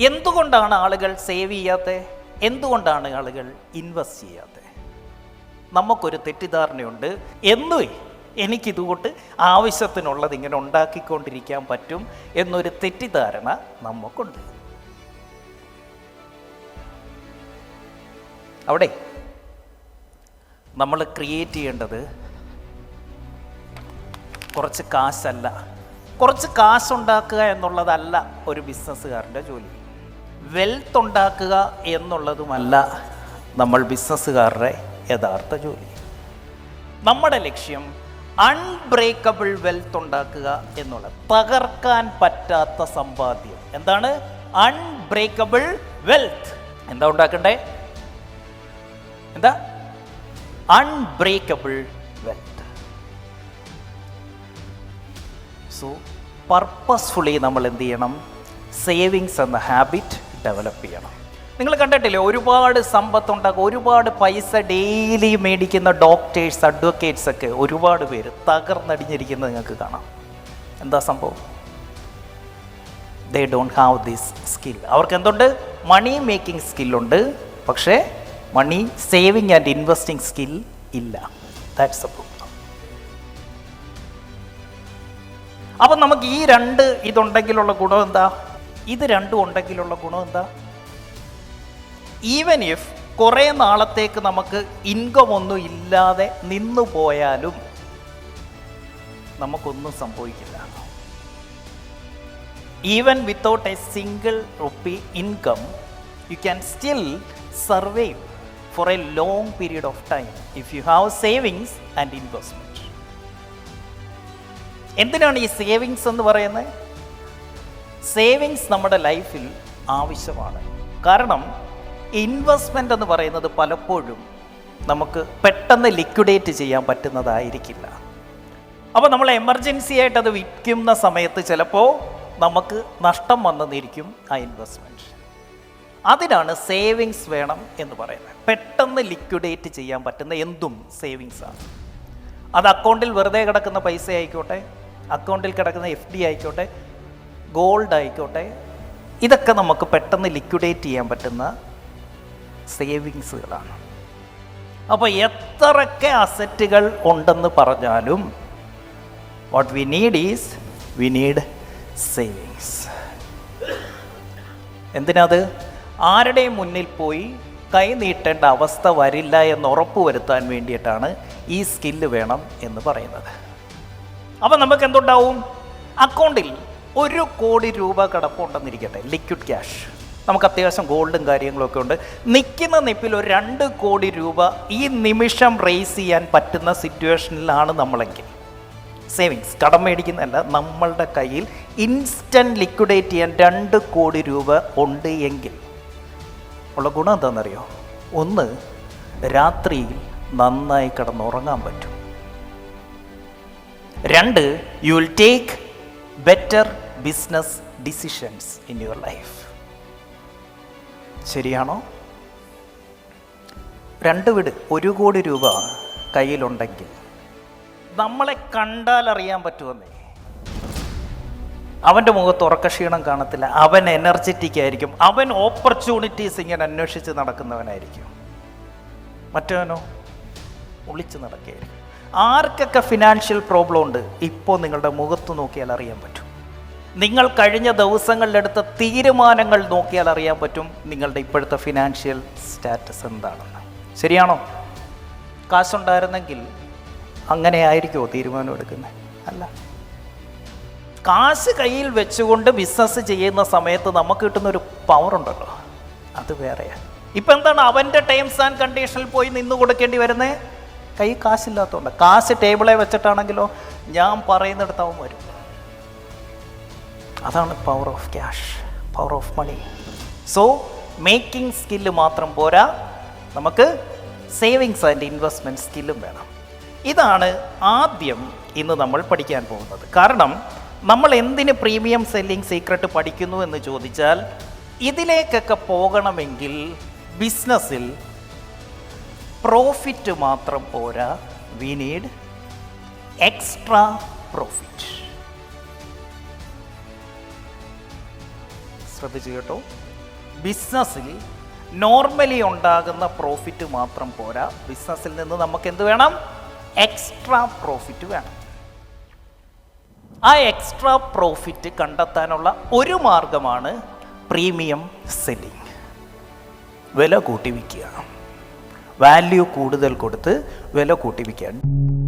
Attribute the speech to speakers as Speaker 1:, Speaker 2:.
Speaker 1: എന്തുകൊണ്ടാണ് ആളുകൾ സേവ് ചെയ്യാത്തത് എന്തുകൊണ്ടാണ് ആളുകൾ ഇൻവെസ്റ്റ് ചെയ്യാത്തത് നമുക്കൊരു തെറ്റിദ്ധാരണയുണ്ട്. എന്നും എനിക്കിതുകൊണ്ട് ആവശ്യത്തിനുള്ളത് ഇങ്ങനെ ഉണ്ടാക്കിക്കൊണ്ടിരിക്കാൻ പറ്റും എന്നൊരു തെറ്റിദ്ധാരണ നമുക്കുണ്ട്. അവിടെ നമ്മൾ ക്രിയേറ്റ് ചെയ്യേണ്ടത് കുറച്ച് കാശല്ല. കുറച്ച് കാശുണ്ടാക്കുക എന്നുള്ളതല്ല ഒരു ബിസിനസ്സുകാരന്റെ ജോലി. വെൽത്ത് ഉണ്ടാക്കുക എന്നുള്ളതുമല്ല നമ്മൾ ബിസിനസ്സുകാരുടെ യഥാർത്ഥ ജോലി. നമ്മുടെ ലക്ഷ്യം അൺബ്രേക്കബിൾ വെൽത്ത് ഉണ്ടാക്കുക എന്നുള്ളത്. തകർക്കാൻ പറ്റാത്ത സമ്പാദ്യം. എന്താണ്? അൺബ്രേക്കബിൾ വെൽത്ത് എന്താ ഉണ്ടാക്കണ്ടേ? എന്താ? അൺബ്രേക്കബിൾ വെൽത്ത് സോ പർപ്പസ്ഫുള്ളി നമ്മൾ എന്ത് ചെയ്യണം? സേവിങ്സ് എന്ന ഹാബിറ്റ് ഡെവലപ്പ് ചെയ്യണം. നിങ്ങൾ കണ്ടിട്ടില്ലേ ഒരുപാട് സമ്പത്ത് ഉണ്ടാക്കും ഒരുപാട് പൈസ ഡെയിലി മേടിക്കുന്ന ഡോക്ടേഴ്സ് അഡ്വക്കേറ്റ്സ് ഒക്കെ ഒരുപാട് പേര് തകർന്നടിഞ്ഞിരിക്കുന്നത് നിങ്ങൾക്ക് കാണാം. എന്താ സംഭവം? They don't have this skill അവർക്ക് എന്തുണ്ട്? മണി മേക്കിംഗ് സ്കില്ലുണ്ട് പക്ഷേ money saving and investing skill ഇല്ല. ദാറ്റ്സ് എ പ്രോബ്ലം അപ്പം നമുക്ക് ഈ രണ്ട് ഇതുണ്ടെങ്കിലുള്ള ഗുണം എന്താ? ഇത് രണ്ടും ഉണ്ടെങ്കിലുള്ള ഗുണം എന്താ? ഈവൻ ഇഫ് കുറേ നാളത്തേക്ക് നമുക്ക് ഇൻകം ഒന്നും ഇല്ലാതെ നിന്നു പോയാലും നമുക്കൊന്നും സംഭവിക്കില്ല. Even without a single rupee income you can still survive for a long period of time if you have savings and investment എന്തിനാണ് ഈ സേവിങ്സ് എന്ന് പറയുന്നത്? സേവിങ്സ് നമ്മുടെ ലൈഫിൽ ആവശ്യമാണ്. കാരണം ഇൻവെസ്റ്റ്മെന്റ് എന്ന് പറയുന്നത് പലപ്പോഴും നമുക്ക് പെട്ടെന്ന് ലിക്വിഡേറ്റ് ചെയ്യാൻ പറ്റുന്നതായിരിക്കില്ല. അപ്പോൾ നമ്മൾ എമർജൻസി ആയിട്ട് അത് വിൽക്കുന്ന സമയത്ത് ചിലപ്പോൾ നമുക്ക് നഷ്ടം വന്നെന്നിരിക്കും ആ ഇൻവെസ്റ്റ്മെന്റ് അതിനാണ് സേവിങ്സ് വേണം എന്ന് പറയുന്നത്. പെട്ടെന്ന് ലിക്വിഡേറ്റ് ചെയ്യാൻ പറ്റുന്ന എന്തും സേവിങ്സ് ആണ്. അത് അക്കൗണ്ടിൽ വെറുതെ കിടക്കുന്ന പൈസ ആയിക്കോട്ടെ അക്കൗണ്ടിൽ കിടക്കുന്ന എഫ് ഡി ആയിക്കോട്ടെ ഗോൾഡ് ആയിക്കോട്ടെ. ഇതൊക്കെ നമുക്ക് പെട്ടെന്ന് ലിക്വിഡേറ്റ് ചെയ്യാൻ പറ്റുന്ന സേവിങ്സുകളാണ് അപ്പോൾ എത്രയൊക്കെ അസറ്റുകൾ ഉണ്ടെന്ന് പറഞ്ഞാലും what we need is we need savings എന്തിനത്? ആരുടെയും മുന്നിൽ പോയി കൈ നീട്ടേണ്ട അവസ്ഥ വരില്ല എന്ന് ഉറപ്പ് വരുത്താൻ വേണ്ടിയിട്ടാണ് ഈ സ്കില്ല് വേണം എന്ന് പറയുന്നത്. അപ്പം നമുക്ക് എന്തുണ്ടാവും? അക്കൗണ്ടിൽ ഒരു കോടി രൂപ കിടപ്പുണ്ടെന്നിരിക്കട്ടെ ലിക്വിഡ് ക്യാഷ് നമുക്ക് അത്യാവശ്യം ഗോൾഡും കാര്യങ്ങളൊക്കെ ഉണ്ട്. നിൽക്കുന്ന നിപ്പിൽ ഒരു രണ്ട് കോടി രൂപ ഈ നിമിഷം റേസ് ചെയ്യാൻ പറ്റുന്ന സിറ്റുവേഷനിലാണ് നമ്മളെങ്കിൽ. സേവിങ്സ് കടം മേടിക്കുന്നതല്ല നമ്മളുടെ കയ്യിൽ ഇൻസ്റ്റന്റ് ലിക്വിഡേറ്റ് ചെയ്യാൻ രണ്ട് കോടി രൂപ ഉണ്ട് എങ്കിൽ. ഉള്ള ഗുണം എന്താണെന്നറിയോ? ഒന്ന് രാത്രിയിൽ നന്നായി കിടന്നുറങ്ങാൻ പറ്റും. രണ്ട് you will take better business decisions in your life ശരിയാണോ? രണ്ട് വീട് ഒരു കോടി രൂപ കയ്യിലുണ്ടെങ്കിൽ നമ്മളെ കണ്ടാൽ അറിയാൻ പറ്റുമെന്നേ. അവന്റെ മുഖത്ത് ഉറക്കക്ഷീണം കാണത്തില്ല. അവൻ എനർജറ്റിക് ആയിരിക്കും. അവൻ ഓപ്പർച്യൂണിറ്റീസ് ഇങ്ങനെ അന്വേഷിച്ച് നടക്കുന്നവനായിരിക്കും. മറ്റവനോ? ഒളിച്ച് നടക്കുകയായിരിക്കും. ആർക്കൊക്കെ ഫിനാൻഷ്യൽ പ്രോബ്ലം ഉണ്ട്? ഇപ്പോൾ നിങ്ങളുടെ മുഖത്ത് നോക്കിയാൽ അറിയാൻ പറ്റും. നിങ്ങൾ കഴിഞ്ഞ ദിവസങ്ങളിലെടുത്ത തീരുമാനങ്ങൾ നോക്കിയാൽ അറിയാൻ പറ്റും നിങ്ങളുടെ ഇപ്പോഴത്തെ ഫിനാൻഷ്യൽ സ്റ്റാറ്റസ് എന്താണെന്ന്. ശരിയാണോ? കാശുണ്ടായിരുന്നെങ്കിൽ അങ്ങനെ ആയിരിക്കുമോ തീരുമാനം എടുക്കുന്നത്? അല്ല. കാശ് കയ്യിൽ വെച്ചുകൊണ്ട് ബിസിനസ് ചെയ്യുന്ന സമയത്ത് നമുക്ക് കിട്ടുന്ന ഒരു പവർ ഉണ്ടല്ലോ. അത് വേറെയാണ് ഇപ്പം എന്താണ് അവന്റെ ടൈംസ് ആൻഡ് കണ്ടീഷനിൽ പോയി നിന്ന് കൊടുക്കേണ്ടി വരുന്നത് കൈ കാശില്ലാത്തതുകൊണ്ട് കാശ് ടേബിളെ വെച്ചിട്ടാണെങ്കിലോ? ഞാൻ പറയുന്നിടത്ത് അവൻ വരും. അതാണ് power of cash power of money so making skill മാത്രം പോരാ നമുക്ക് സേവിങ്സ് ആൻഡ് ഇൻവെസ്റ്റ്മെന്റ് സ്കില്ലും വേണം. ഇതാണ് ആദ്യം ഇന്ന് നമ്മൾ പഠിക്കാൻ പോകുന്നത്. കാരണം നമ്മൾ എന്തിന് പ്രീമിയം സെല്ലിംഗ് സീക്രട്ട് പഠിക്കുന്നു എന്ന് ചോദിച്ചാൽ ഇതിലേക്കൊക്കെ പോകണമെങ്കിൽ ബിസിനസ്സിൽ പ്രോഫിറ്റ് മാത്രം പോരാ. വി നീഡ് എക്സ്ട്രാ പ്രോഫിറ്റ് ശ്രദ്ധിച്ചു കേട്ടോ. ബിസിനസ്സിൽ നോർമലി ഉണ്ടാകുന്ന പ്രോഫിറ്റ് മാത്രം പോരാ. ബിസിനസ്സിൽ നിന്ന് നമുക്ക് എന്ത് വേണം? എക്സ്ട്രാ പ്രോഫിറ്റ് വേണം. ആ എക്സ്ട്രാ പ്രോഫിറ്റ് കണ്ടെത്താനുള്ള ഒരു മാർഗമാണ് പ്രീമിയം സെല്ലിംഗ് വില കൂട്ടി വിൽക്കുക. വാല്യൂ കൂടുതൽ കൊടുത്ത് വില കൂട്ടി വിൽക്കുക.